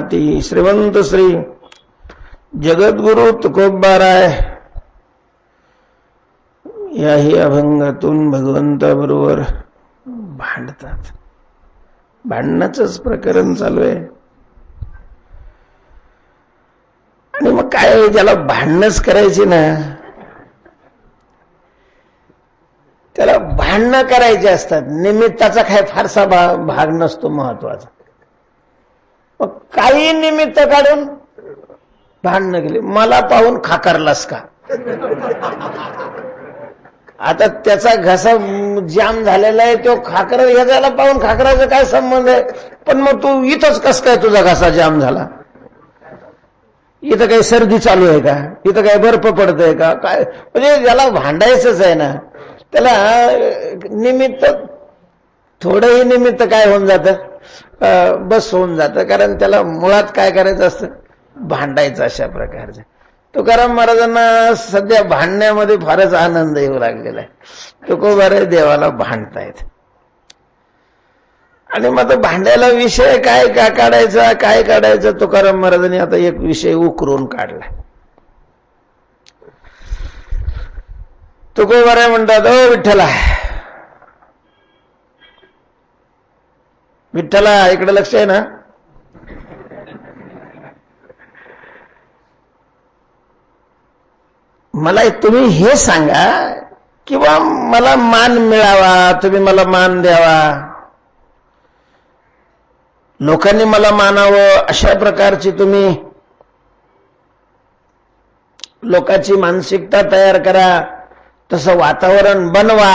ती श्रीमंत श्री जगद्गुरु तुकोबाराय. याही अभंगातून भगवंताबरोबर भांडतात. भांडणाचंच प्रकरण चालू आहे. आणि मग काय ज्याला भांडणच करायची ना त्याला भांडणं करायचे असतात. निमित्ताचा काय फारसा भाग नसतो महत्त्वाचा. मग काही निमित्त काढून भांडणं केली. मला पाहून खाकारलास का? आता त्याचा घसा जाम झालेला आहे तो खाकर ह्याला पाहून खाकराचा काय संबंध आहे? पण मग तू इथंच कस काय तुझा घसा जाम झाला? इथं काही सर्दी चालू आहे का? इथं काही बर्फ पडतंय का? काय? म्हणजे ज्याला भांडायचंच आहे ना त्याला निमित्त थोडंही निमित्त काय होऊन जातं? बस होऊन जातं. कारण त्याला मुळात काय करायचं असतं? भांडायचं अशा प्रकारचं. तुकाराम महाराजांना सध्या भांडण्यामध्ये फारच आनंद येऊ लागलेला आहे. तुकोबारे देवाला भांडतायत. आणि मग आता भांडायला विषय काय का काढायचा काय काढायचा? तुकाराम महाराजांनी आता एक विषय उकरून काढला. तुकोबारे म्हणतात ओ विठ्ठला विठ्ठला इकडे लक्ष आहे ना. मला तुम्ही हे सांगा किंवा मला मान मिळावा तुम्ही मला मान द्यावा. लोकांनी मला मानावं अशा प्रकारची तुम्ही लोकांची मानसिकता तयार करा तसं वातावरण बनवा.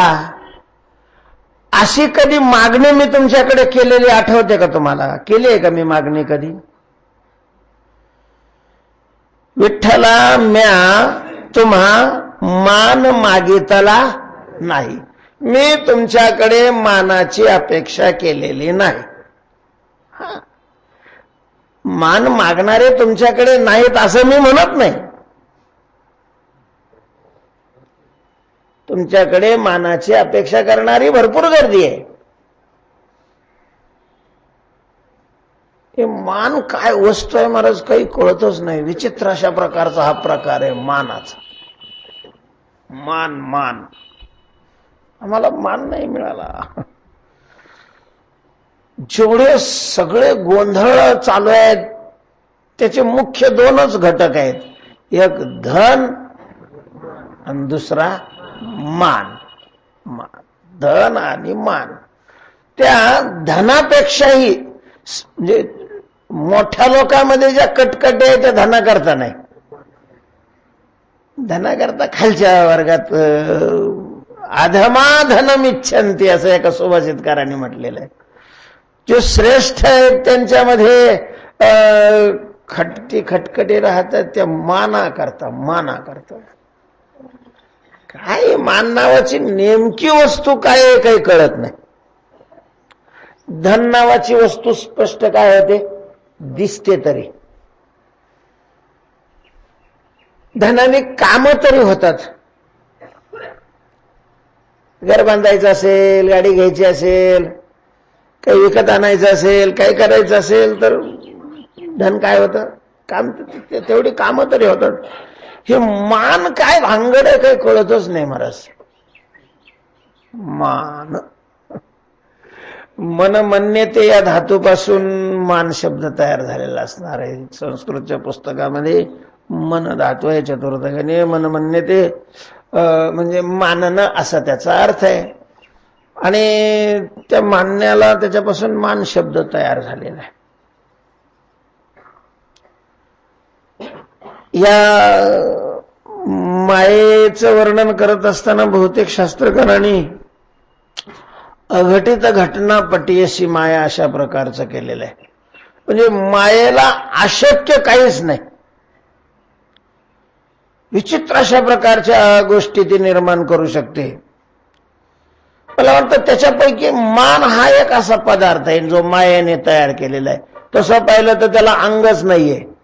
अशी कधी मागणी मी तुमच्याकडे केलेली आठवते का तुम्हाला? केली आहे का मी मागणी कधी? विठ्ठला म्या तुम्हा मान मागितला नाही. मी तुमच्याकडे मानाची अपेक्षा केलेली नाही. मान मागणारे तुमच्याकडे नाहीत असं मी म्हणत नाही. तुमच्याकडे मानाची अपेक्षा करणारी भरपूर गर्दी आहे. हे मान काय वस्तू आहे महाराज? काही कळतच नाही. विचित्र अशा प्रकारचा हा प्रकार आहे मानाचा. मान मान. आम्हाला मान नाही मिळाला. जेवढे सगळे गोंधळ चालू आहेत त्याचे मुख्य दोनच घटक आहेत. एक धन आणि दुसरा मान मान धन आणि मान. त्या धनापेक्षाही म्हणजे मोठ्या लोकांमध्ये ज्या कटकट आहे त्या धनाकरता नाही. धनाकरता खालच्या वर्गात अधमाधनम अधमा असं एका सुभाषितकारांनी म्हटलेलं आहे. जो श्रेष्ठ आहेत त्यांच्यामध्ये अं, खटकटी राहतात त्या माना करता माना करता काय मान नावाची नेमकी वस्तू काय आहे काही कळत नाही. धन नावाची वस्तू स्पष्ट काय होते? दिसते तरी. धनाने काम तरी होतात. घर बांधायचं असेल गाडी घ्यायची असेल काही विकत आणायचं असेल काही करायचं असेल तर धन काय होतं? काम तेवढी कामं तरी होतात. हे मान काय भांगड आहे काही कळतच नाही महाराज मान. मन म्हणणे या धातूपासून मान शब्द तयार झालेला असणार आहे. संस्कृतच्या पुस्तकामध्ये मन धातू आहे चतुर्थकाने मन म्हणणे म्हणजे मानणं असा त्याचा अर्थ आहे. आणि त्या मानण्याला त्याच्यापासून मान शब्द तयार झालेला आहे. या मायेचं वर्णन करत असताना बहुतेक शास्त्रकारांनी अघटित घटना पटीयशी माया अशा प्रकारचं केलेलं आहे. म्हणजे मायेला अशक्य काहीच नाही. विचित्र अशा प्रकारच्या गोष्टी ती निर्माण करू शकते. मला वाटतं त्याच्यापैकी मान हा एक असा पदार्थ आहे जो मायेने तयार केलेला आहे. तसं पाहिलं तर त्याला अंगच नाहीये.